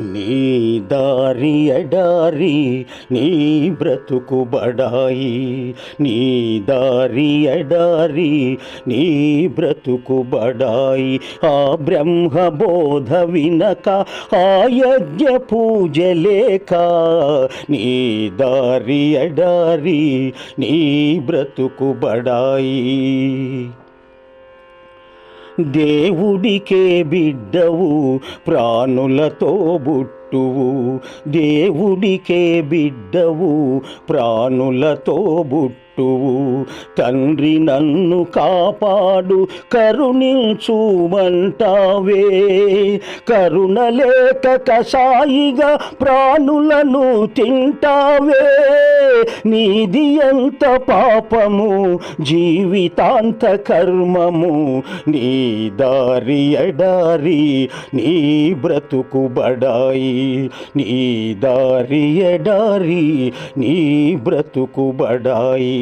నీ దారి ఎడారి నీ బ్రతుకు బడాయి. నీ దారి ఎడారి నీ బ్రతుకు బడాయి. ఆ బ్రహ్మ బోధ వినక ఆ యజ్ఞ పూజ లేక నీ దారి ఎడారి నీ బ్రతుకు బడాయి. దేవుడికే బిడ్డవు ప్రాణులతో బుట్టువు దేవుడికే బిడ్డవు ప్రాణులతో బుట్టు పెట్టువు తండ్రి నన్ను కాపాడు కరుణించుమంటావే. కరుణ లేక కసాయిగా ప్రాణులను తింటావే. నీది ఎంత పాపము జీవితాంత కర్మము. నీ దారి ఎడారి నీ బ్రతుకు బడాయి. నీ దారి ఎడారి నీ బ్రతుకు బడాయి.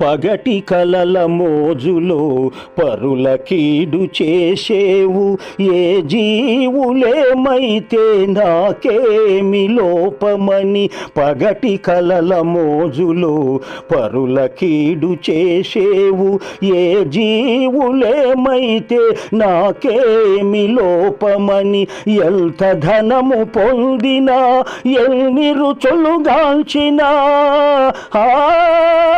పగటి కలల మోజులో పరుల కీడు చేసేవు. ఏ జీవులేమైతే నాకేమి లోపమని పగటి కలల మోజులో పరుల కీడు చేసేవు. ఏ జీవులేమైతే నాకేమి లోపమని ఎంత ధనము పొందినా ఎన్ని రుచులుగాంచినా ఆ ఆ,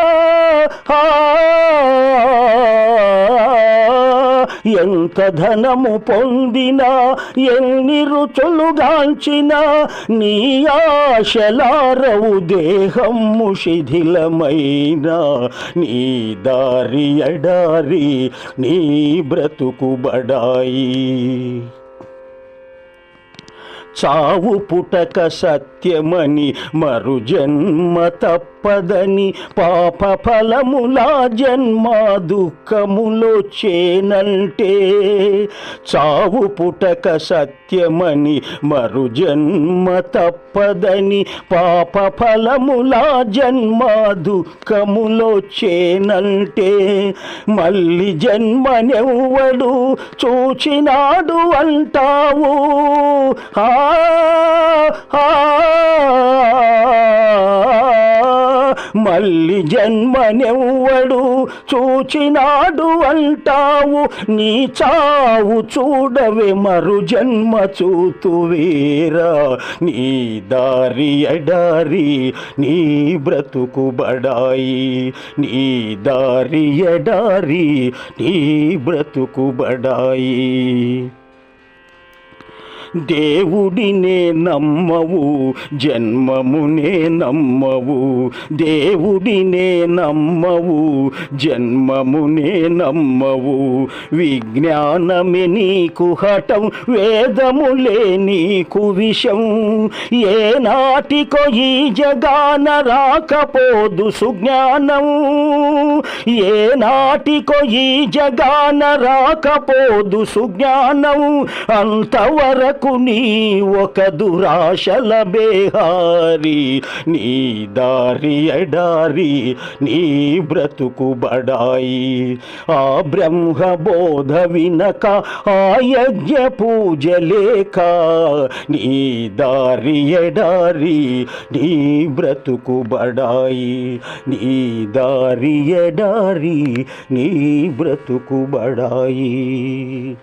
ఎంత ధనము పొందినా ఎన్ని రుచులుగాంచినా నీ ఆశలారవు దేహము శిథిలమైన. నీ దారి ఎడారి నీ బ్రతుకు బడాయి. చావు పుటక సత్యమని మరు జన్మ తప్పదని పాప ఫలములా జన్మ దుఃఖములో చేనంటే చావు పుటక సత్యమని మరు జన్మ తప్పదని పాప ఫలములా జన్మ దుఃఖములో చేనంటే మళ్ళీ జన్మనెవ్వడు చూచినాడు అంటావు. ఆ తల్లి జన్మనెవ్వడు చూచినాడు అంటావు నీ చావు చూడవే మరు జన్మ చూతువేరా నీ దారి ఎడారి నీ బ్రతుకు బడాయి. నీ దారి ఎడారి నీ బ్రతుకు బడాయి. దేవుడినే నమ్మవు జన్మమునే నమ్మవు. దేవుడినే నమ్మవు జన్మమునే నమ్మవు. విజ్ఞానమే నీకు హఠం వేదములే నీకు విషం. ఏ నాటికో ఈ జగాన రాకపోదు సుజ్ఞానం. ఏ నాటికో ఈ జగాన రాకపోదు సుజ్ఞానం. అంతవరకు నీ ఒక దురాశల బేహారి నీ దారి ఎడారి నీ బ్రతుకు బడాయి. ఆ బ్రహ్మ బోధ వినక ఆ యజ్ఞ పూజ లేక నీ దారి ఎడారి నీ బ్రతుకు బడాయి. నీ దారి ఎడారి నీ బ్రతుకు బడాయి.